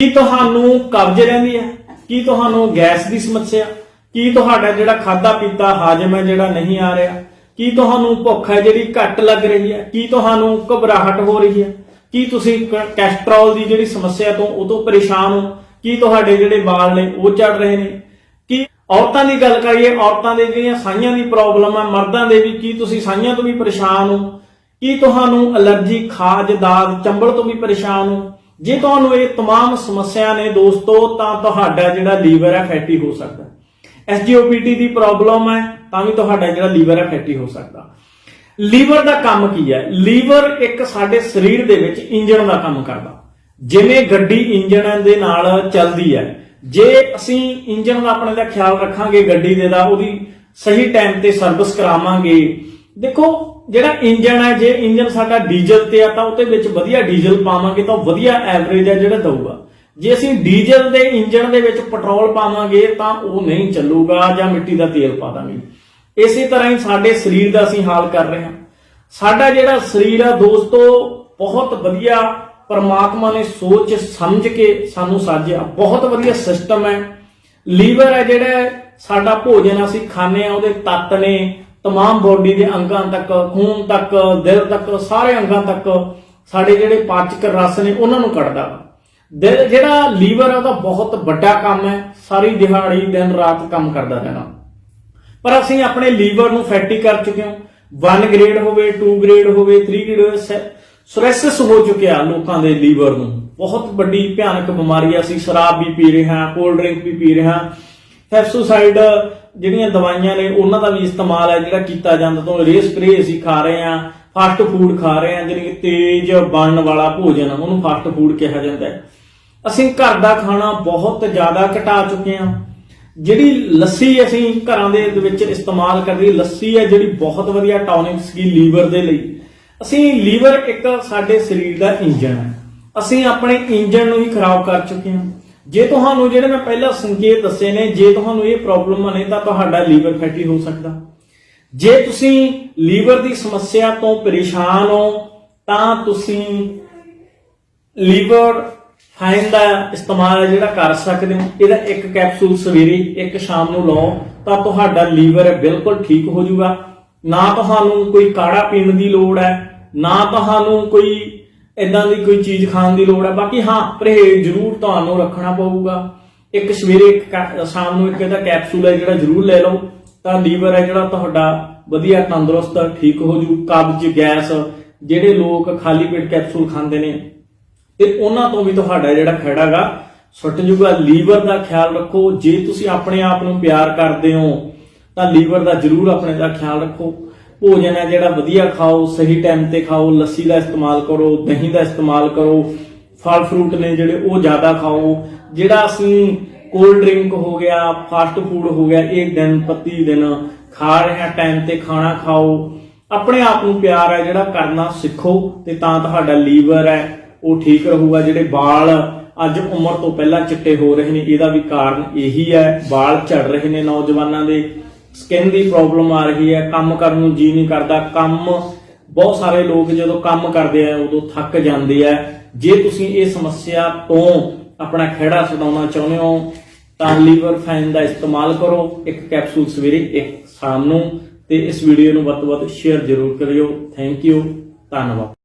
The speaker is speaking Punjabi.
ਕੀ ਤੁਹਾਨੂੰ ਕਬਜ਼ ਰਹਿੰਦੀ ਹੈ? ਕੀ ਤੁਹਾਨੂੰ ਗੈਸ ਦੀ ਸਮੱਸਿਆ? ਕੀ ਤੁਹਾਡਾ ਜਿਹੜਾ ਖਾਦਾ ਪੀਤਾ ਹਾਜਮ ਹੈ ਜਿਹੜਾ ਨਹੀਂ ਆ ਰਿਹਾ? ਕੀ ਤੁਹਾਨੂੰ ਭੁੱਖ ਹੈ ਜਿਹੜੀ ਘੱਟ ਲੱਗ ਰਹੀ ਹੈ? ਕੀ ਤੁਹਾਨੂੰ ਘਬਰਾਹਟ ਹੋ ਰਹੀ ਹੈ? ਕੀ ਤੁਸੀਂ ਕ- ਕੈਸਟਰੋਲ ਦੀ ਜਿਹੜੀ ਸਮੱਸਿਆ ਤੋਂ ਉਹ ਤੋਂ ਪਰੇਸ਼ਾਨ ਹੋ? ਕੀ ਤੁਹਾਡੇ ਜਿਹੜੇ ਵਾਲ ਨੇ ਉਹ ਝੜ ਰਹੇ ਨੇ? ਕੀ ਔਰਤਾਂ ਦੀ ਗੱਲ ਕਰੀਏ, ਔਰਤਾਂ ਦੇ ਜਿਹੜੀਆਂ ਸਾਈਆਂ ਦੀ ਪ੍ਰੋਬਲਮ ਹੈ ਮਰਦਾਂ ਦੇ ਵੀ ਕੀ ਤੁਸੀਂ ਸਾਈਆਂ ਤੋਂ ਵੀ ਪਰੇਸ਼ਾਨ ਹੋ? ਕੀ ਤੁਹਾਨੂੰ ਅਲਰਜੀ, ਖਾਜ ਦਾਗ ਚੰਬਲ ਤੋਂ ਵੀ ਪਰੇਸ਼ਾਨ ਹੋ? ਜੇ ਤੁਹਾਨੂੰ ਇਹ तमाम ਸਮੱਸਿਆ ਨੇ ਦੋਸਤੋ ਤਾਂ ਤੁਹਾਡਾ ਜਿਹੜਾ ਲੀਵਰ ਹੈ ਫੈਟੀ ਹੋ ਸਕਦਾ ਹੈ ਐਸਜੀਓਪੀਟੀ ਦੀ ਪ੍ਰੋਬਲਮ ਹੈ ਤਾਂ ਵੀ ਤੁਹਾਡਾ ਜਿਹੜਾ ਲੀਵਰ ਹੈ ਫੈਟੀ ਹੋ ਸਕਦਾ ਲੀਵਰ ਦਾ ਕੰਮ ਕੀ ਹੈ ਲੀਵਰ ਇੱਕ ਸਾਡੇ ਸਰੀਰ ਦੇ ਵਿੱਚ ਇੰਜਣ ਦਾ ਕੰਮ ਕਰਦਾ ਜਿਵੇਂ ਗੱਡੀ ਇੰਜਣ ਦੇ ਨਾਲ ਚੱਲਦੀ ਹੈ ਜੇ ਅਸੀਂ ਇੰਜਣ ਦਾ ਆਪਣੇ ਦਾ ਖਿਆਲ ਰੱਖਾਂਗੇ ਗੱਡੀ ਦੇ ਦਾ ਉਹਦੀ ਸਹੀ ਟਾਈਮ ਤੇ ਸਰਵਿਸ ਕਰਾਵਾਂਗੇ ਦੇਖੋ, ਜਿਹੜਾ ਇੰਜਣ ਹੈ, ਜੇ ਇੰਜਣ ਸਾਡਾ ਡੀਜ਼ਲ ਤੇ ਆ, ਤਾਂ ਉਹਦੇ ਵਿੱਚ ਵਧੀਆ ਡੀਜ਼ਲ ਪਾਵਾਂਗੇ, ਤਾਂ ਉਹ ਵਧੀਆ ਐਵਰੇਜ ਹੈ ਜਿਹੜਾ ਦਊਗਾ। ਜੇ ਅਸੀਂ ਡੀਜ਼ਲ ਦੇ ਇੰਜਣ ਦੇ ਵਿੱਚ ਪੈਟਰੋਲ ਪਾਵਾਂਗੇ, ਤਾਂ ਉਹ ਨਹੀਂ ਚੱਲੂਗਾ, ਜਾਂ ਮਿੱਟੀ ਦਾ ਤੇਲ ਪਾ ਦਾਂਗੇ। ਇਸੇ ਤਰ੍ਹਾਂ ਹੀ ਸਾਡੇ ਸਰੀਰ ਦਾ ਅਸੀਂ ਹਾਲ ਕਰ ਰਹੇ ਹਾਂ। ਸਾਡਾ ਜਿਹੜਾ ਸਰੀਰ ਆ, ਦੋਸਤੋ, ਬਹੁਤ ਵਧੀਆ ਪਰਮਾਤਮਾ ਨੇ ਸੋਚ ਸਮਝ ਕੇ ਸਾਨੂੰ ਸਾਜਿਆ। ਬਹੁਤ ਵਧੀਆ ਸਿਸਟਮ ਹੈ। ਲੀਵਰ ਹੈ ਜਿਹੜਾ, ਸਾਡਾ ਭੋਜਨ ਅਸੀਂ ਖਾਂਦੇ ਆ ਉਹਦੇ ਤੱਤ ਨੇ ਤਮਾਮ ਬੋਡੀ ਦੇ ਅੰਗਾਂ ਤੱਕ ਖੂਨ ਤੱਕ ਦਿਲ ਤੱਕ ਸਾਰੇ ਅੰਗਾਂ ਤੱਕ ਸਾਡੇ ਜਿਹੜੇ ਪਾਚਕ ਰਸ ਨੇ ਉਹਨਾਂ ਨੂੰ ਕੱਢਦਾ ਦਿਲ ਜਿਹੜਾ ਲੀਵਰ ਆ ਉਹਦਾ ਬਹੁਤ ਵੱਡਾ ਕੰਮ ਹੈ ਸਾਰੀ ਦਿਹਾੜੀ ਦਿਨ ਰਾਤ ਕੰਮ ਕਰਦਾ ਰਹਿਣਾ ਪਰ ਅਸੀਂ ਆਪਣੇ ਲੀਵਰ ਨੂੰ ਫੈਟੀ ਕਰ ਚੁੱਕੇ ਹਾਂ 1 ਗ੍ਰੇਡ ਹੋਵੇ 2 ਗ੍ਰੇਡ ਹੋਵੇ 3 ਗ੍ਰੇਡ ਹੋਵੇ ਹੋ ਚੁੱਕਿਆ ਲੋਕਾਂ ਦੇ ਲੀਵਰ ਨੂੰ ਬਹੁਤ ਵੱਡੀ ਭਿਆਨਕ ਬਿਮਾਰੀ ਆ ਅਸੀਂ ਸ਼ਰਾਬ ਵੀ ਪੀ ਰਹੇ ਹਾਂ ਕੋਲਡ ਡਰਿੰਕ ਵੀ ਪੀ ਰਹੇ ਹਾਂ ਫੈਫਸੂਸਾਈਡ ਜਿਹੜੀਆਂ ਦਵਾਈਆਂ ਨੇ, ਉਹਨਾਂ ਦਾ ਵੀ ਇਸਤੇਮਾਲ ਹੈ ਜਿਹੜਾ ਕੀਤਾ ਜਾਂਦਾ। ਤੋਂ ਰੇ ਸਪਰੇ ਅਸੀਂ ਖਾ ਰਹੇ ਹਾਂ ਫਾਸਟ ਫੂਡ ਖਾ ਰਹੇ ਹਾਂ ਜਿਹੜੀ ਕਿ ਤੇਜ਼ ਬਣਨ ਵਾਲਾ ਭੋਜਨ, ਉਹਨੂੰ ਫਾਸਟ ਫੂਡ ਕਿਹਾ ਜਾਂਦਾ ਹੈ। ਅਸੀਂ ਘਰ ਦਾ ਖਾਣਾ ਬਹੁਤ ਜ਼ਿਆਦਾ ਘਟਾ ਚੁੱਕੇ ਹਾਂ। ਜਿਹੜੀ ਲੱਸੀ ਅਸੀਂ ਘਰਾਂ ਦੇ ਵਿੱਚ ਇਸਤੇਮਾਲ ਕਰਦੇ ਲੱਸੀ ਹੈ ਜਿਹੜੀ ਬਹੁਤ ਵਧੀਆ ਟੌਨਿਕ ਸੀ ਲੀਵਰ ਦੇ ਲਈ। ਅਸੀਂ ਲੀਵਰ ਇੱਕ ਸਾਡੇ ਸਰੀਰ ਦਾ ਇੰਜਨ ਹੈ। ਅਸੀਂ ਆਪਣੇ ਇੰਜਨ ਨੂੰ ਹੀ ਖਰਾਬ ਕਰ ਚੁੱਕੇ ਹਾਂ। ਜੇ ਤੁਹਾਨੂੰ ਜਿਹੜੇ ਮੈਂ ਪਹਿਲਾਂ ਸੰਕੇਤ ਦੱਸੇ ਨੇ, ਜੇ ਤੁਹਾਨੂੰ ਇਹ ਪ੍ਰੋਬਲਮਾਂ ਨੇ ਤਾਂ ਤੁਹਾਡਾ ਲੀਵਰ ਫੈਟੀ ਹੋ ਸਕਦਾ। ਜੇ ਤੁਸੀਂ ਲੀਵਰ ਦੀ ਸਮੱਸਿਆ ਤੋਂ ਪਰੇਸ਼ਾਨ ਹੋ, ਤਾਂ ਤੁਸੀਂ ਲੀਵਰ ਫਾਈਨ ਦਾ ਇਸਤੇਮਾਲ ਜਿਹੜਾ ਕਰ ਸਕਦੇ ਹੋ। ਇਹਦਾ ਇੱਕ ਕੈਪਸੂਲ ਸਵੇਰੇ, ਇੱਕ ਸ਼ਾਮ ਨੂੰ ਲਓ, ਤਾਂ ਤੁਹਾਡਾ ਲੀਵਰ ਬਿਲਕੁਲ ਠੀਕ ਹੋ ਜਾਊਗਾ। ਨਾ ਤੁਹਾਨੂੰ ਕੋਈ ਕਾੜਾ ਪੀਣ ਦੀ ਲੋੜ ਹੈ, ਨਾ ਤੁਹਾਨੂੰ ਕੋਈ ਇਦਾਂ ਦੀ ਕੋਈ ਚੀਜ਼ ਖਾਣ ਦੀ ਲੋੜ ਹੈ ਬਾਕੀ ਹਾਂ, ਪਰਹੇਜ਼ ਜ਼ਰੂਰ ਤੁਹਾਨੂੰ ਰੱਖਣਾ ਪਊਗਾ। ਇੱਕ ਸਵੇਰੇ ਇੱਕ ਸ਼ਾਮ ਨੂੰ ਇੱਕ ਇਹਦਾ ਕੈਪਸੂਲ ਹੈ ਜਿਹੜਾ ਜ਼ਰੂਰ ਲੈ ਲਓ। ਤਾਂ ਲੀਵਰ ਹੈ ਜਿਹੜਾ ਤੁਹਾਡਾ ਵਧੀਆ ਤੰਦਰੁਸਤ ਠੀਕ ਹੋ ਜੂ। ਕਬਜ਼, ਗੈਸ, ਜਿਹੜੇ ਲੋਕ ਖਾਲੀ ਪੇਟ ਕੈਪਸੂਲ ਖਾਂਦੇ ਨੇ। ਤੇ ਉਹਨਾਂ ਤੋਂ ਵੀ ਤੁਹਾਡਾ ਜਿਹੜਾ ਖਹਿੜਾਗਾ ਸੁੱਟ ਜੂਗਾ। ਲੀਵਰ ਦਾ ਖਿਆਲ ਰੱਖੋ। ਜੇ ਤੁਸੀਂ ਆਪਣੇ ਆਪ ਨੂੰ ਪਿਆਰ ਕਰਦੇ ਹੋ, ਤਾਂ ਲੀਵਰ ਦਾ ਜ਼ਰੂਰ ਆਪਣੇ ਦਾ ਖਿਆਲ ਰੱਖੋ। ਭੋਜਨ ਹੈ ਜਿਹੜਾ ਵਧੀਆ ਖਾਓ, ਸਹੀ ਟਾਈਮ ਤੇ ਖਾਓ, ਲੱਸੀ ਦਾ ਇਸਤੇਮਾਲ ਕਰੋ, ਦਹੀਂ ਦਾ ਇਸਤੇਮਾਲ ਕਰੋ, ਫਲ ਫਰੂਟ ਨੇ ਜਿਹੜੇ ਉਹ ਜ਼ਿਆਦਾ ਖਾਓ। ਜਿਹੜਾ ਅਸੀਂ ਕੋਲਡ ਡਰਿੰਕ ਹੋ ਗਿਆ ਫਾਸਟ ਫੂਡ ਹੋ ਗਿਆ, ਇਹ ਦਿਨ ਪ੍ਰਤੀ ਦਿਨ ਖਾ ਰਹੇ ਹਾਂ ਟਾਈਮ ਤੇ ਖਾਣਾ ਖਾਓ। ਆਪਣੇ ਆਪ ਨੂੰ ਪਿਆਰ ਹੈ ਜਿਹੜਾ ਕਰਨਾ ਸਿੱਖੋ ਤੇ ਤਾਂ ਤੁਹਾਡਾ ਲੀਵਰ ਹੈ, ਉਹ ਠੀਕ ਰਹੂਗਾ। ਜਿਹੜੇ ਵਾਲ ਅੱਜ ਉਮਰ ਤੋਂ ਪਹਿਲਾਂ ਚਿੱਟੇ ਹੋ ਰਹੇ ਨੇ, ਇਹਦਾ ਵੀ ਕਾਰਨ ਇਹੀ ਹੈ। ਵਾਲ ਝੜ ਰਹੇ ਨੇ ਨੌਜਵਾਨਾਂ ਦੇ। ਸਕਿਨ ਦੀ ਪ੍ਰੋਬਲਮ ਆ ਰਹੀ ਹੈ, ਕੰਮ ਕਰਨ ਨੂੰ ਜੀ ਨਹੀਂ ਕਰਦਾ। ਕੰਮ, ਬਹੁਤ ਸਾਰੇ ਲੋਕ ਜਦੋਂ ਕੰਮ ਕਰਦੇ ਆ, ਉਦੋਂ ਥੱਕ ਜਾਂਦੇ ਆ। ਜੇ ਤੁਸੀਂ ਇਹ ਸਮੱਸਿਆ ਤੋਂ ਆਪਣਾ ਖਿਹੜਾ ਛਡਾਉਣਾ ਚਾਹੁੰਦੇ ਹੋ, ਤਾਂ ਲੀਵਰ ਫਾਈਨ ਦਾ ਇਸਤੇਮਾਲ ਕਰੋ। ਇੱਕ ਕੈਪਸੂਲ ਸਵੇਰੇ, ਇੱਕ ਸ਼ਾਮ ਨੂੰ। ਤੇ ਇਸ ਵੀਡੀਓ ਨੂੰ ਵੱਧ ਤੋਂ ਵੱਧ ਸ਼ੇਅਰ ਜ਼ਰੂਰ ਕਰਿਓ। ਥੈਂਕ ਯੂ ਧੰਨਵਾਦ।